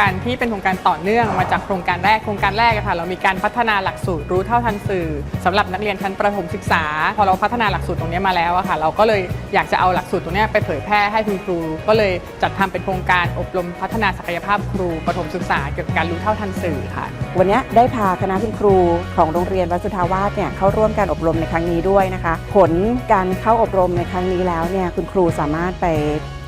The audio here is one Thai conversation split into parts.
การที่เป็นโครงการต่อเนื่องมาจากโครงการแรกโครงการแรกค่ะเรามีการพัฒนาหลักสูตรรู้เท่าทันสื่อสำหรับนักเรียนชั้นประถมศึกษา พอเราพัฒนาหลักสูตรตรงนี้มาแล้วอะค่ะ เราก็เลยอยากจะเอาหลักสูตรตรงนี้ไปเผยแพร่ให้คุณครู ก็เลยจัดทำเป็นโครงการอบรมพัฒนาศักยภาพครูประถมศึกษาเกี่ยวกับการรู้เท่าทันสื่อค่ะ วันนี้ได้พาคณะคุณครูของโรงเรียนวัดสุทาวาสเนี่ยเข้าร่วมการอบรมในครั้งนี้ด้วยนะคะ ผลการเข้าอบรมในครั้งนี้แล้วเนี่ยคุณครูสามารถไป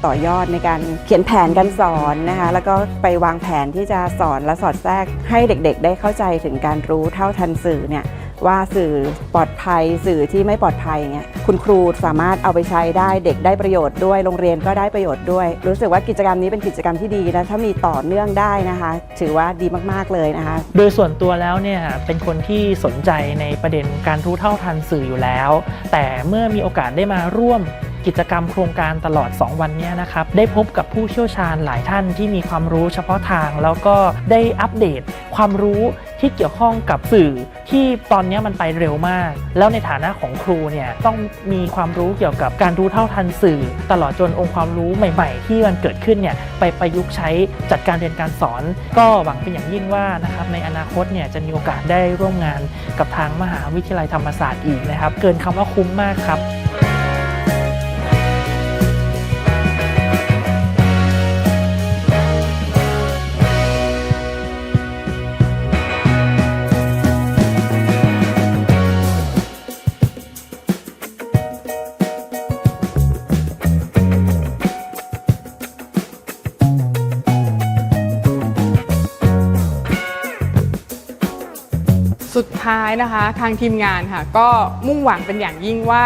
ต่อยอดในการเขียนแผนการสอนนะคะแล้วก็ไปวางแผนที่จะสอนและสอดแทรกให้เด็กๆ ได้เข้าใจถึงการรู้เท่าทันสื่อเนี่ยว่าสื่อปลอดภัยสื่อที่ไม่ปลอดภัยเงี้ยคุณครูสามารถเอาไปใช้ได้เด็กได้ประโยชน์ด้วยโรงเรียนก็ได้ประโยชน์ด้วย รู้สึกว่ากิจกรรมนี้เป็นกิจกรรมที่ดีและถ้ามีต่อเนื่องได้นะคะ ถือว่าดีมากๆเลยนะคะ โดยส่วนตัวแล้วเนี่ยเป็นคนที่สนใจในประเด็นการรู้เท่าทันสื่ออยู่แล้ว แต่เมื่อมีโอกาสได้มาร่วม กิจกรรมโครงการตลอด 2 วันนี้นะครับ ได้พบกับผู้เชี่ยวชาญหลายท่านที่มีความรู้เฉพาะทาง แล้วก็ได้อัปเดตความรู้ที่เกี่ยวข้องกับสื่อที่ตอนนี้มันไปเร็วมาก แล้วในฐานะของครูเนี่ยต้องมีความรู้เกี่ยวกับการรู้เท่าทันสื่อ ตลอดจนองค์ความรู้ใหม่ ๆ ที่มันเกิดขึ้นเนี่ยไปประยุกต์ใช้จัดการเรียนการสอน ก็หวังเป็นอย่างยิ่งว่านะครับในอนาคตเนี่ยจะมีโอกาสได้ร่วมงานกับทางมหาวิทยาลัยธรรมศาสตร์อีกนะครับ เกินคำว่าคุ้มมากครับ สุดท้ายนะคะ ทางทีมงานค่ะ ก็มุ่งหวังเป็นอย่างยิ่งว่า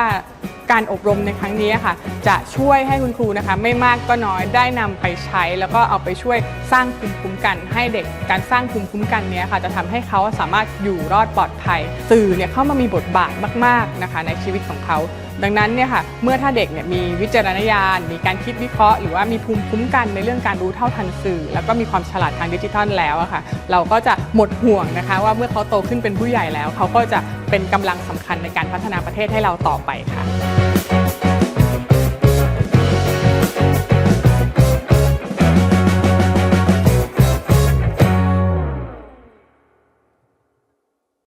การอบรมในครั้งนี้ค่ะ จะช่วยให้คุณครูนะคะ ไม่มากก็น้อยได้นำไปใช้ แล้วก็เอาไปช่วยสร้างภูมิคุ้มกัน ให้เด็กการสร้างภูมิคุ้มกันนี้ค่ะ จะทำให้เขาสามารถอยู่รอดปลอดภัย สื่อเนี่ยเข้ามามีบทบาทมาก ๆนะคะ ในชีวิตของเขา ดังนั้นเนี่ยค่ะเมื่อถ้าเด็กเนี่ยมีวิจารณญาณ มีการคิดวิเคราะห์ หรือว่ามีภูมิคุ้มกันในเรื่องการรู้เท่าทันสื่อ แล้วก็มีความฉลาดทางดิจิทัลแล้วอะค่ะเราก็จะหมดห่วงนะคะ ว่าเมื่อเขาโตขึ้นเป็นผู้ใหญ่แล้ว เขาก็จะเป็นกำลังสำคัญในการพัฒนาประเทศให้เราต่อไปค่ะ